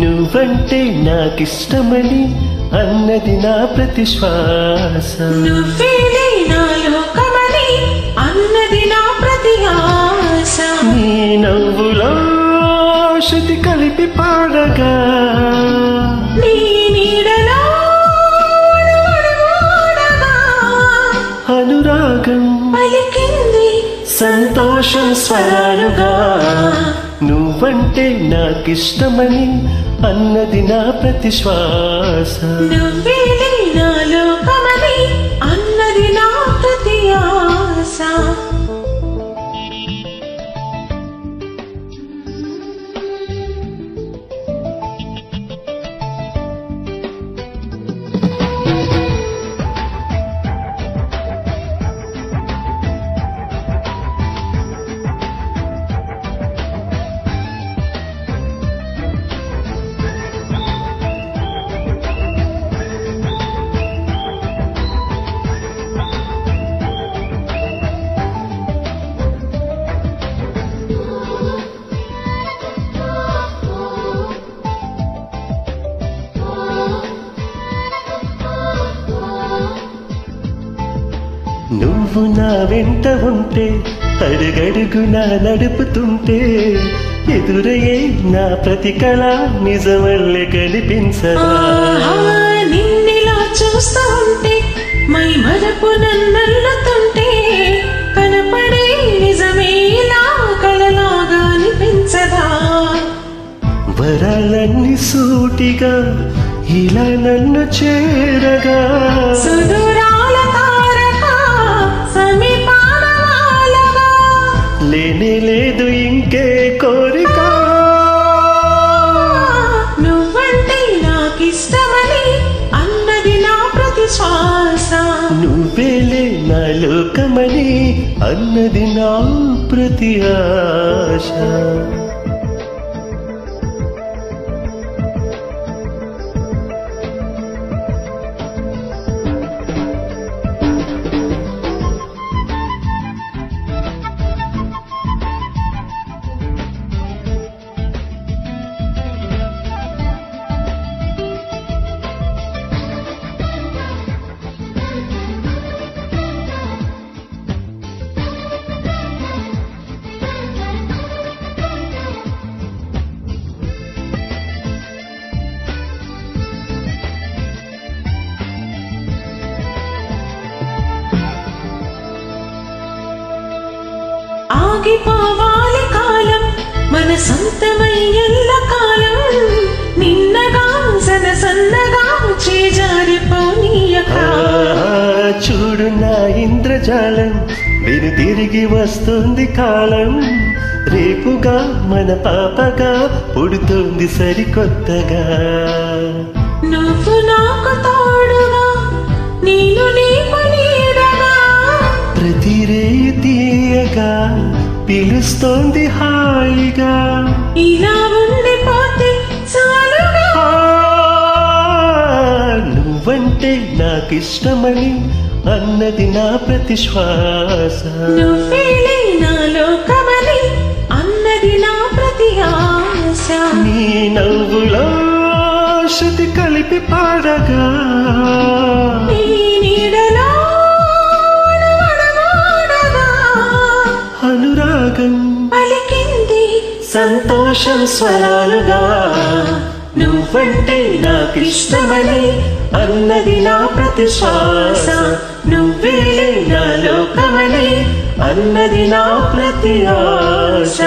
నువ్వంటే నాకిష్టమని అన్నది నా ప్రతి శ్వాస నువ్వేలే నా లోకమని అన్నది నా ప్రతి ఆశ నీ నవ్వులో శృతి కలిపి పాడగా. నీ నీడలో అడుగడుగోడగా అనురాగం పలికింది సంతోషం స్వరాలుగా నువ్వంటే నాకిష్టమని అన్నది నా ప్రతి శ్వాస నువ్వేలే అన్నది నా ప్రతి ఆశ నువ్వు నా వెంట ఉంటే అడుగడుగునా నడుపుతుంటే ఎదురయ్యే నా ప్రతి కళ నిజమల్లే కనిపించదా నిన్నిలా చూస్తూ ఉంటే మై మరపు నన్నల్లుతుంటే కనపడే నిజమేలా కలలాగా అనిపించదా. వరాలన్నీ సూటిగా ఇలా నన్ను చేరగా. సుదూరాల ఇష్టమని అన్నది నా ప్రతి శ్వాస నువ్వేలే నా లోకమని అన్నది నా ప్రతి ఆశ. ఆగిపోవాలి కాలం మన సొంతమై ఎల్ల కాలం. నిన్నగా సన సన్నగా చేజారిపోనీయక. చూడు నా ఇంద్రజాలం నేను తిరిగి వస్తుంది కాలం. రేపుగా మన పాపగా పుడుతుంది సరికొత్తగా. నువ్వు నాకు పిలుస్తోంది హాయిగా. ఇలా ఉండిపోతే చాలుగా. నువ్వంటే నాకిష్టమని అన్నది నా ప్రతి శ్వాస నువ్వేలే నా లోకమని అన్నది నా ప్రతి ఆశ నీ నవ్వులో శృతి కలిపి పాడగా. నీ నీడలో సంతోషం స్వరాలుగా. నువ్వంటే నాకిష్టమని అన్నది నా ప్రతి శ్వాస నువ్వేలే నా లోకమని అన్నది నా ప్రతి ఆశ.